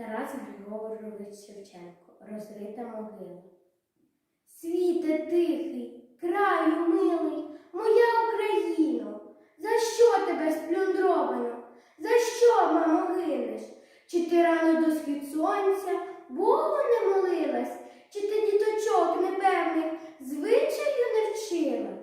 Тарас Григорович Шевченко. Розрита могила. Світе тихий, краю милий, моя Україно, за що тебе сплюндровано? За що, мамо, гинеш? Чи ти рано до схід сонця Богу не молилась? Чи ти діточок непевних звичаю не вчила?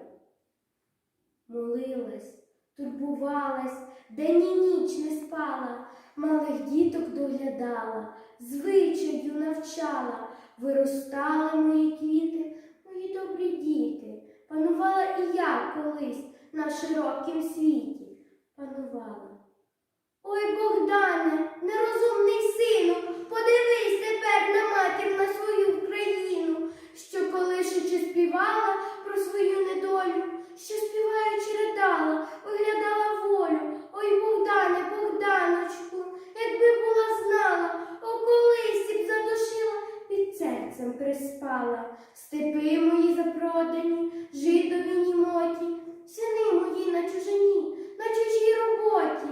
Молилась, турбувалась, день і ніч не спала, малих діток доглядала, звичаю навчала, виростали мої квіти, мої добрі діти. Панувала і я колись на широкім світі. Панувала. Ой, Богдане, нерозумний серцем приспала. Степи мої запродані, жидові німоті, сини мої на чужині, на чужій роботі.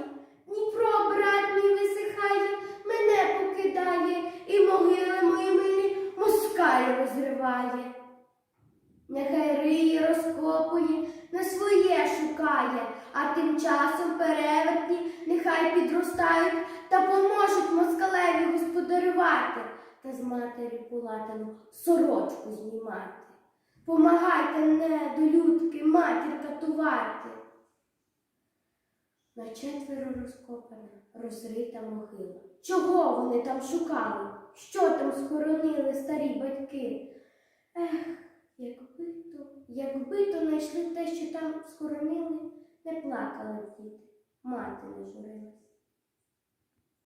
Дніпро, брат мій, висихає, мене покидає, і могили мої милі москаль розриває. Нехай риє, розкопує, на своє шукає, а тим часом перевертні нехай підростають та поможуть матері Пулатину сорочку знімати. Помагайте недолюдки матір катувати. На четверо розкопана, розрита могила. Чого вони там шукали? Що там схоронили старі батьки? Ех, якби то, якби то знайшли те, що там схоронили, не плакали діти, мати не журилась.